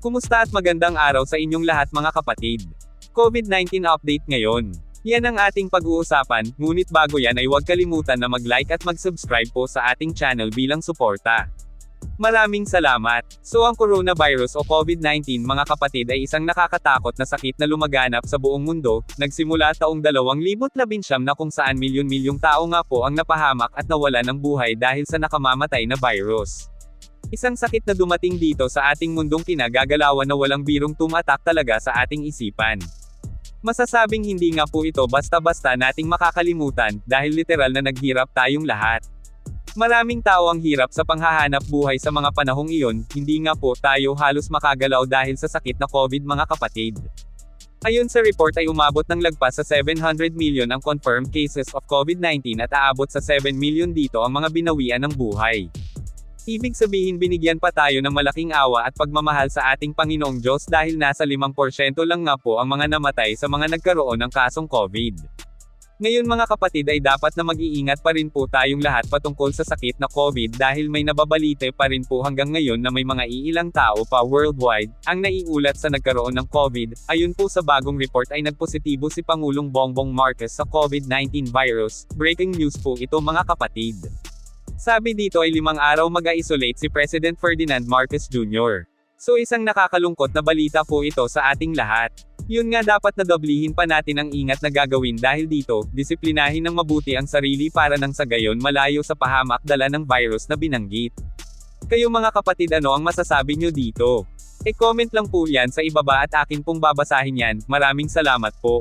Kumusta at magandang araw sa inyong lahat mga kapatid. COVID-19 update ngayon. Yan ang ating pag-uusapan, ngunit bago yan ay huwag kalimutan na mag-like at mag-subscribe po sa ating channel bilang suporta. Maraming salamat. So ang coronavirus o COVID-19 mga kapatid ay isang nakakatakot na sakit na lumaganap sa buong mundo, nagsimula taong 2019 na kung saan milyon-milyong tao nga po ang napahamak at nawala ng buhay dahil sa nakamamatay na virus. Isang sakit na dumating dito sa ating mundong kinagagalawan na walang birong tumatak talaga sa ating isipan. Masasabing hindi nga po ito basta-basta nating makakalimutan, dahil literal na naghirap tayong lahat. Maraming tao ang hirap sa panghahanap buhay sa mga panahong iyon, hindi nga po tayo halos makagalaw dahil sa sakit na COVID mga kapatid. Ayon sa report ay umabot ng lagpas sa 700 million ang confirmed cases of COVID-19 at aabot sa 7 million dito ang mga binawian ng buhay. Ibig sabihin binigyan pa tayo ng malaking awa at pagmamahal sa ating Panginoong Diyos dahil nasa 5% lang nga po ang mga namatay sa mga nagkaroon ng kasong COVID. Ngayon mga kapatid ay dapat na mag-iingat pa rin po tayong lahat patungkol sa sakit na COVID dahil may nababalite pa rin po hanggang ngayon na may mga iilang tao pa worldwide ang naiulat sa nagkaroon ng COVID. Ayon po sa bagong report ay nagpositibo si Pangulong Bongbong Marcos sa COVID-19 virus. Breaking news po ito mga kapatid. Sabi dito ay limang araw mag-isolate si President Ferdinand Marcos Jr. So isang nakakalungkot na balita po ito sa ating lahat. Yun nga dapat na doblihin pa natin ang ingat na gagawin dahil dito, disiplinahin ng mabuti ang sarili para nang sa gayon malayo sa pahamak dala ng virus na binanggit. Kayo mga kapatid ano ang masasabi nyo dito? E-comment lang po yan sa ibaba at akin pong babasahin yan, maraming salamat po.